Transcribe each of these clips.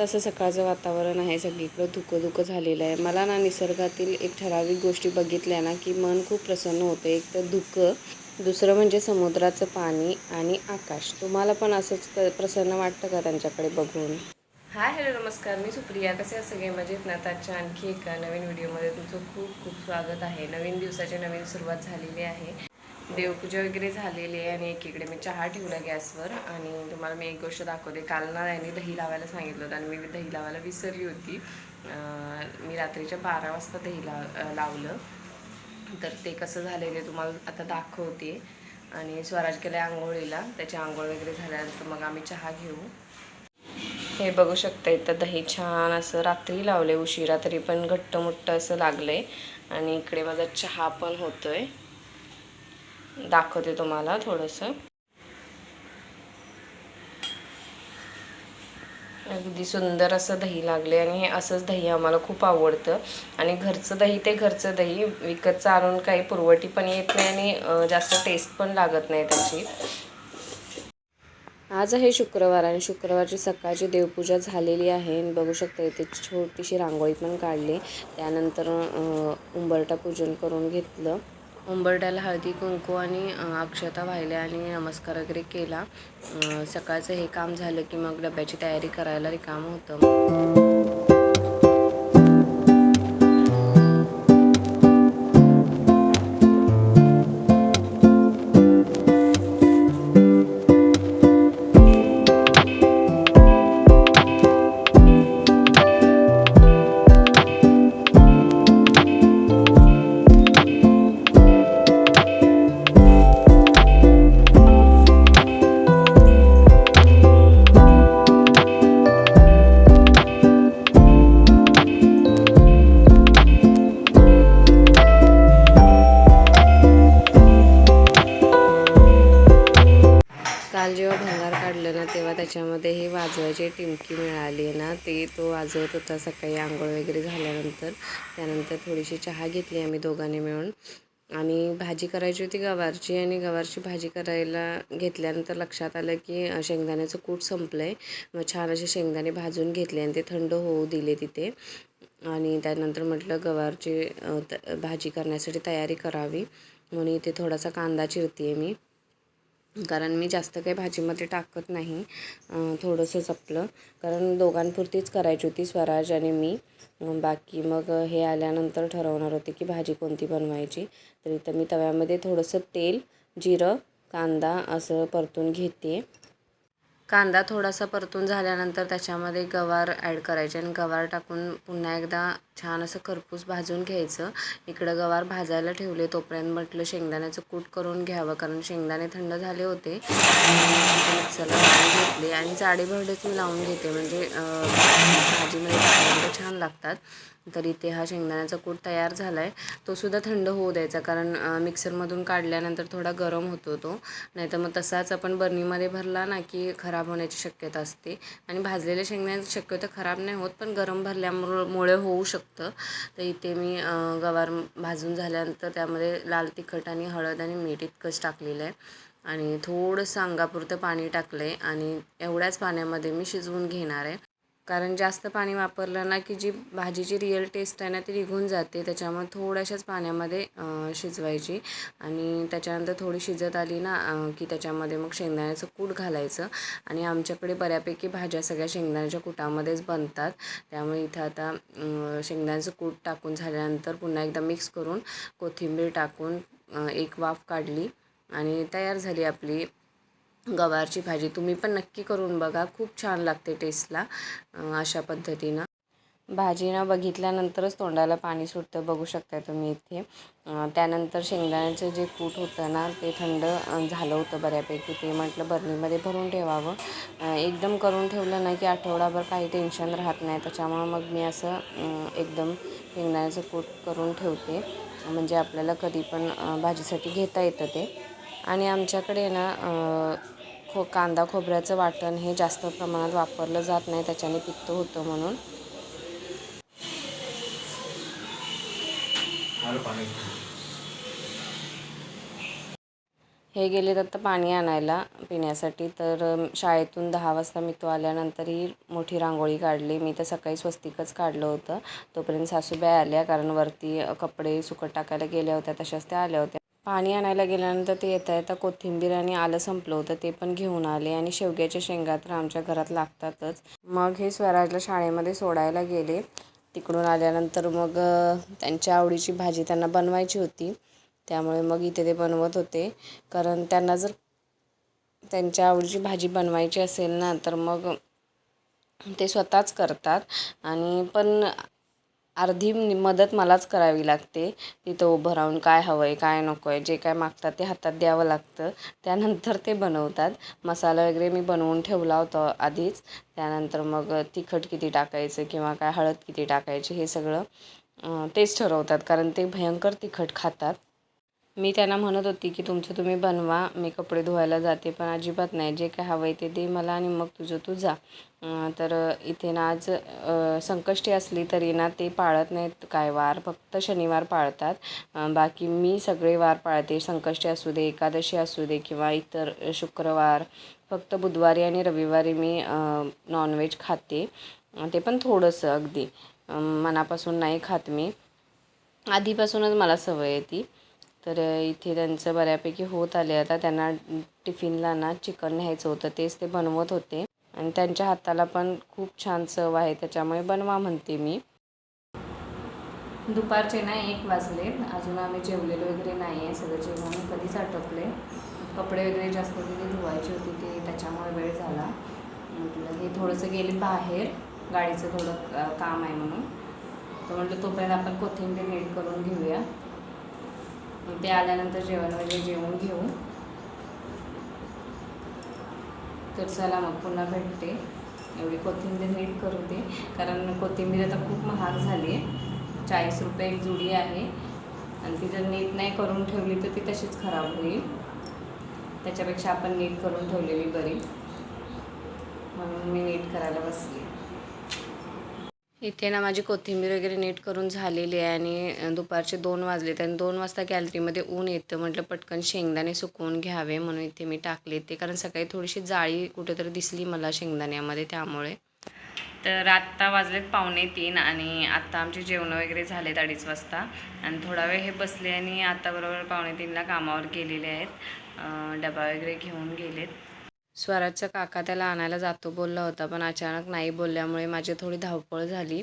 असं सकाळचं वातावरण आहे सगळीकडं धुकं धुकं झालेलं आहे. मला ना निसर्गातील एक ठराविक गोष्टी बघितल्या ना की मन खूप प्रसन्न होतं. एक तर धुकं दुसरं म्हणजे समुद्राचं पाणी आणि आकाश. तुम्हाला पण असंच प्रसन्न वाटतं का त्यांच्याकडे बघून? हाय हॅलो नमस्कार. मी सुप्रिया. कसे आहे सगळे? मजेत ना? आजच्या आणखी एका नवीन व्हिडिओमध्ये तुमचं खूप खूप स्वागत आहे. नवीन दिवसाची नवीन सुरुवात झालेली आहे. देवपूजा वगैरे झालेली आहे आणि एकीकडे मी चहा ठेवला गॅसवर आणि तुम्हाला मी एक गोष्ट दाखवते. काल ना यांनी दही लावायला सांगितलं होतं आणि मी दही लावायला विसरली होती. मी रात्रीच्या बारा वाजता दही ला लावलं. तर ते कसं झालं ते तुम्हाला आता दाखवते. आणि स्वराज केल्या आंघोळीला त्याची आंघोळ वगैरे झाल्यानंतर मग आम्ही चहा घेऊ. हे बघू शकता इथं दही छान असं रात्री लावले उशिरा तरी पण घट्ट मोठं असं लागलं आहे आणि इकडे माझा चहा पण होतो आहे दाखवते तुम्हाला थोडंसं. अगदी सुंदर असं दही लागले आणि हे असंच दही आम्हाला खूप आवडतं. आणि घरचं दही ते घरचं दही विकतचं आणून काही पुरवठी पण येत नाही आणि जास्त टेस्ट पण लागत नाही त्याची. आज आहे शुक्रवार आणि शुक्रवारची सकाळची देवपूजा झालेली आहे. आणि बघू शकता इथे छोटीशी रांगोळी पण काढली. त्यानंतर उंबरटा पूजन करून घेतलं. उंबरट्याला हळदी कुंकू आणि अक्षता वाहिल्या आणि नमस्कार वगैरे केला. सकाळचं हे काम झालं की मग डब्याची तयारी करायला रिकाम होतं. त्याच्यामध्ये हे वाजवायची टिमकी मिळाली आहे ना ते तो वाजवत होता सकाळी आंघोळ वगैरे झाल्यानंतर. त्यानंतर थोडीशी चहा घेतली आम्ही दोघांनी मिळून. आणि भाजी करायची होती गवारची आणि गवारची भाजी करायला घेतल्यानंतर लक्षात आलं की शेंगदाण्याचं कूट संपलं आहे मग छान असे शेंगदाणे भाजून घेतले आणि ते थंड होऊ दिले तिथे. आणि त्यानंतर म्हटलं गवारची त- भाजी करण्यासाठी तयारी करावी. म्हणून इथे थोडासा कांदा चिरते मी. कारण मी जास्त काही भाजीमध्ये टाकत नाही थोडंसं थोडंसंच आपलं कारण दोघांपुरतीच करायची होती स्वराज आणि मी. बाकी मग हे आल्यानंतर ठरवणार होते की भाजी कोणती बनवायची. तर इथं मी तव्यामध्ये थोडंसं तेल जिरं कांदा असं परतून घेते. कांदा थोडासा परतून झाल्यानंतर त्याच्यामध्ये गवार ॲड करायचे आणि गवार टाकून पुन्हा एकदा छान असं खरपूस भाजून घ्यायचं. इकडं गवार भाजायला ठेवले तोपर्यंत म्हटलं शेंगदाण्याचं कूट करून घ्यावं कारण शेंगदाणे थंड झाले होते. मिक्सरला लावून घेतले आणि जाडे भरडेच मी लावून घेते म्हणजे भाजीमध्ये लागतात. तर इथे हा शेंगदाण्याचा कूट तयार झाला आहे तोसुद्धा थंड होऊ द्यायचा कारण मिक्सरमधून काढल्यानंतर थोडा गरम होतो तो. नाहीतर मग तसाच आपण बर्नीमध्ये भरला ना की खराब होण्याची शक्यता असते. आणि भाजलेल्या शेंगदाण्याची शक्यता खराब नाही होत पण गरम भरल्यामुळे होऊ शकतं. तर इथे मी गवार भाजून झाल्यानंतर त्यामध्ये लाल तिखट आणि हळद आणि मीठ इतकंच टाकलेलं आहे. आणि थोडंसं अंगापुरतं पाणी टाकलं आहे आणि एवढ्याच पाण्यामध्ये मी शिजवून घेणार आहे. कारण जास्त पाणी वापरलं ना की जी भाजीची रिअल टेस्ट आहे ना ती निघून जाते. त्याच्यामुळे थोड्याशाच पाण्यामध्ये शिजवायची. आणि त्याच्यानंतर थोडी शिजत आली ना की त्याच्यामध्ये मग शेंगदाण्याचं कूट घालायचं. आणि आमच्याकडे बऱ्यापैकी भाज्या सगळ्या शेंगदाण्याच्या कुटामध्येच बनतात. त्यामुळे इथं आता शेंगदाण्याचं कूट टाकून झाल्यानंतर पुन्हा एकदा मिक्स करून कोथिंबीर टाकून एक वाफ काढली. आणि तयार झाली आपली. गवारची भाजी तुम्ही पण नक्की करून बघा. खूप छान लागते टेस्टला अशा पद्धतीनं. भाजीनं बघितल्यानंतरच तोंडाला पाणी सुटतं बघू शकता तुम्ही इथे. त्यानंतर शेंगदाण्याचं जे कूट होतं ना ते थंड झालं होतं बऱ्यापैकी. ते म्हटलं बर्नीमध्ये भरून ठेवावं. एकदम करून ठेवलं ना की आठवडाभर काही टेन्शन राहत नाही. त्याच्यामुळं मग मी असं एकदम शेंगदाण्याचं कूट करून ठेवते. म्हणजे आपल्याला कधी पण भाजीसाठी घेता येतं ते. आणि आमच्याकडे ना खो कांदा खोबऱ्याचं वाटण हे जास्त प्रमाणात वापरलं जात नाही त्याच्याने पित्त होतं म्हणून. हे गेले तर पाणी आणायला पिण्यासाठी. तर शाळेतून दहा वाजता मी तो आल्यानंतर ही मोठी रांगोळी काढली. मी तर सकाळी स्वस्तिकच काढलं होतं. तोपर्यंत सासूबाई आल्या कारण वरती कपडे सुकट टाकायला गेल्या होत्या तशाच त्या आल्या होत्या. पाणी आणायला गेल्यानंतर ते येता येता कोथिंबीर आणि आलं संपलं होतं ते पण घेऊन आले आणि शेवग्याच्या शेंगा तर आमच्या घरात लागतातच. मग हे स्वराजला शाळेमध्ये सोडायला गेले. तिकडून आल्यानंतर मग त्यांच्या आवडीची भाजी त्यांना बनवायची होती. त्यामुळे मग इथे ते बनवत होते. कारण त्यांना जर त्यांच्या आवडीची भाजी बनवायची असेल ना तर मग ते स्वतःच करतात. आणि पण अर्धी मदत मलाच करावी लागते. तिथं उभं राहून काय हवं आहे काय नको आहे जे काय मागतात ते हातात द्यावं लागतं. त्यानंतर ते बनवतात. मसाला वगैरे मी बनवून ठेवला होता आधीच. त्यानंतर मग तिखट किती टाकायचं किंवा काय हळद किती टाकायची हे सगळं तेच ठरवतात. कारण ते भयंकर तिखट खातात. मी त्यांना म्हणत होती की तुमचं तुम्ही बनवा मी कपडे धुवायला जाते पण अजिबात नाही. जे काय हवं आहे ते दे मला आणि मग तुझं तू जा. तर इथे ना आज संकष्टी असली तरी ना ते पाळत नाहीत काय वार फक्त शनिवार पाळतात. बाकी मी सगळे वार पाळते. संकष्टी असू दे एकादशी असू दे किंवा इतर शुक्रवार फक्त बुधवारी आणि रविवारी मी नॉनव्हेज खाते. ते पण थोडंसं अगदी. मनापासून नाही खात मी. आधीपासूनच मला सवय आहे ती. तर इथे त्यांचं बऱ्यापैकी होत आले आता त्यांना टिफिनला ना चिकन न्यायचं होतं. तेच ते बनवत होते. आणि त्यांच्या हाताला पण खूप छान चव आहे. त्याच्यामुळे बनवा म्हणते मी. दुपारचे ना एक वाजले. अजून आम्ही जेवलेलो वगैरे नाही आहे सगळं जेवण कधीच आटोपले. कपडे वगैरे जास्त तिथे धुवायची होती ते त्याच्यामुळे वेळ झाला. म्हटलं हे थोडंसं गेले बाहेर. गाडीचं थोडं काम आहे म्हणून. तर म्हटलं तोपर्यंत आपण कोथिंबीर नीट करून घेऊया. ते आल्यानंतर जेवण वगैरे जेवून घेऊ. तर चला मग पुन्हा भेटते. एवढी कोथिंबीर नीट करू दे कारण कोथिंबीर आता खूप महाग झाली आहे चाळीस रुपये एक जुडी आहे. आणि ती जर नीट नाही करून ठेवली तर ती तशीच खराब होईल. त्याच्यापेक्षा आपण नीट करून ठेवलेली बरी. म्हणून मी नीट करायला बसली. इथे ना माझी कोथिंबीर वगैरे नीट करून झालेली आहे आणि दुपारचे दोन वाजले आणि दोन वाजता गॅलरीमध्ये ऊन येतं म्हटलं पटकन शेंगदाणे सुकवून घ्यावे म्हणून इथे मी टाकले ते. कारण सकाळी थोडीशी जाळी कुठेतरी दिसली मला शेंगदाण्यामध्ये त्यामुळे. तर आत्ता वाजलेत पावणे तीन आणि आत्ता आमचे जेवणं वगैरे झालेत अडीच वाजता. आणि थोडा वेळ हे बसले आणि आता बरोबर पावणे तीनला कामावर गेलेले आहेत. डबा वगैरे घेऊन गेलेत. स्वराजचा काका त्याला आणायला जातो बोलला होता पण अचानक नाही बोलल्यामुळे माझी थोडी धावपळ झाली.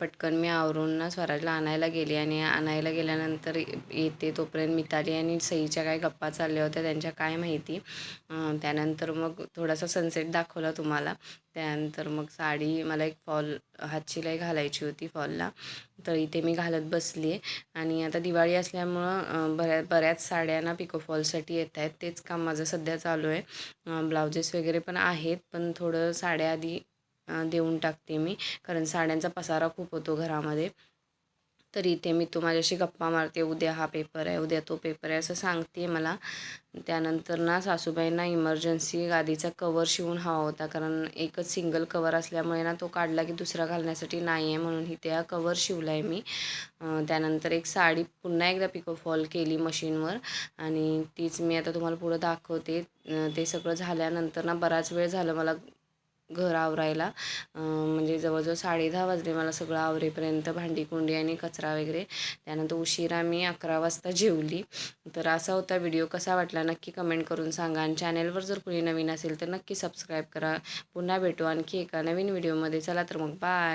पटकन मी आवरून ना स्वराजला आणायला गेली आणि आणायला गेल्यानंतर येते तोपर्यंत मिताली आणि सईच्या काय गप्पा चालल्या होत्या त्यांच्या काय माहिती. त्यानंतर मग थोडासा सनसेट दाखवला तुम्हाला. त्यानंतर मग साडी मला एक फॉल हातशिलाई घालायची होती फॉलला. तर इथे मी घालत बसली आहे आणि आता दिवाळी असल्यामुळं बऱ्या बऱ्याच साड्यांना पिको फॉलसाठी येत आहेत तेच काम माझं सध्या चालू आहे. ब्लाउजेस वगैरे पण आहेत पण थोडं साड्या आधी देऊन टाकते मी. कारण साड्यांचा पसारा खूप होतो घरामध्ये. तर इथे मी तो माझ्याशी गप्पा मारते. उद्या हा पेपर आहे उद्या तो पेपर आहे असं सांगते मला. त्यानंतर ना सासूबाईंना इमर्जन्सी गादीचा कवर शिवून हवा होता. कारण एकच सिंगल कवर असल्यामुळे ना तो काढला की दुसरा घालण्यासाठी नाही आहे म्हणून इथे हा कवर शिवला आहे मी त्यानंतर एक साडी पुन्हा एकदा पिको फॉल केली मशीनवर आणि तीच मी आता तुम्हाला पुढं दाखवते. ते सगळं झाल्यानंतर ना बराच वेळ झालं मला घर आवरायला. म्हणजे जवळजवळ साडे दहा वाजले मला सगळं आवरेपर्यंत भांडी कुंडी आणि कचरा वगैरे. त्यानंतर उशिरा मी अकरा वाजता जेवली. तर असा होता व्हिडिओ. कसा वाटला नक्की कमेंट करून सांगा. आणि चॅनेलवर जर कोणी नवीन असेल तर नक्की सबस्क्राईब करा. पुन्हा भेटू आणखी एका नवीन व्हिडिओमध्ये. चला तर मग बाय.